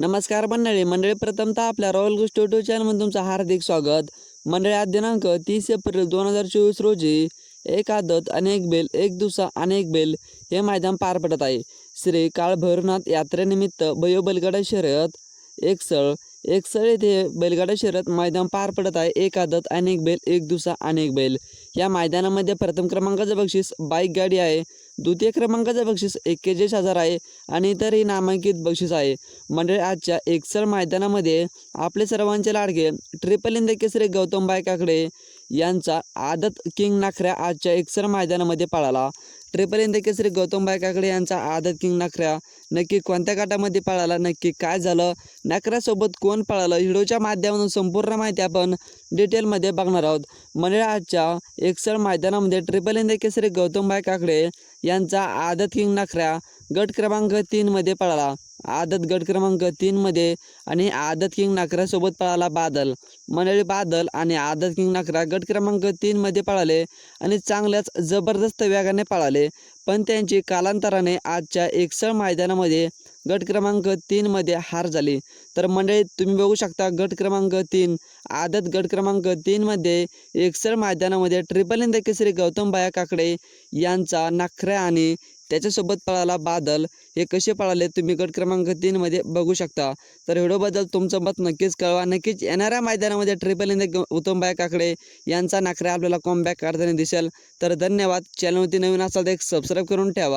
नमस्कार मंडळी मंडळी प्रथमतः आपल्या रॉयल गोष्ट युट्यूब चॅनलमध्ये तुमचं हार्दिक स्वागत. मंडळी आज दिनांक तीस एप्रिल दोन हजार चोवीस रोजी एक आदत अनेक बेल एक दिवसा अनेक बेल हे मैदान पार पडत आहे. श्री काळभैरवनाथ यात्रेनिमित्त भयो बैलगाडा शर्यत एकसळ एकसळ येथे बैलगाडा शर्यत मैदान पार पडत आहे. एक आदत अनेक बेल एक दिवसा अनेक बैल. या मैदानामध्ये प्रथम क्रमांकाचं बक्षीस बाईक गाडी आहे. द्वितीय क्रमांकाचं बक्षीस एक्केचाळीस हजार आहे आणि इतरही नामांकित बक्षीस आहे. मंडळी आजच्या एकसर मैदानामध्ये आपले सर्वांचे लाडके ट्रिपल इंद केसरी गौतम बायकाकडे यांचा आदत किंग नाखऱ्या आजच्या एकसर मैदानामध्ये पळाला. ट्रिपल इंद केसरी गौतम बायकाकडे यांचा आदत किंग नाखऱ्या नक्की कोणत्या गटामध्ये पळाला नक्की काय झालं नाखऱ्यासोबत कोण पळालं हिडोच्या माध्यमातून संपूर्ण माहिती आपण डिटेलमध्ये बघणार आहोत. मंडळ आजच्या एकसळ मैदानामध्ये ट्रिपल इंद केसरी गौतमभाई काकडे यांचा आदत किंग नखऱ्या गट क्रमांक तीनमध्ये पळाला. आदत गट क्रमांक तीनमध्ये आणि आदत किंग नाकऱ्यासोबत पळाला बादल. मंडळी बादल आणि आदत किंग नाकरा गट क्रमांक तीनमध्ये पळाले आणि चांगल्याच जबरदस्त वेगाने पळाले. पण त्यांची कालांतराने आजच्या एकसळ मैदानामध्ये गट क्रमांक तीनमध्ये हार झाली. तर मंडळी तुम्ही बघू शकता गट क्रमांक तीन आदत गट क्रमांक तीनमध्ये एकसर मैदानामध्ये triple in the Kesari Gautam बाया काकडे यांचा नाखऱ्या आणि त्याच्यासोबत पळाला बादल. हे कसे पळाले तुम्ही गट क्रमांक तीनमध्ये बघू शकता. तर व्हिडिओबद्दल तुमचं मत नक्कीच कळवा. नक्कीच येणाऱ्या मैदानामध्ये triple in the Gautam Kakade यांचा नाखऱ्या आपल्याला कॉमबॅक करताना दिसेल. तर धन्यवाद. चॅनलवरती नवीन असाल तर एक सबस्क्राईब करून ठेवा.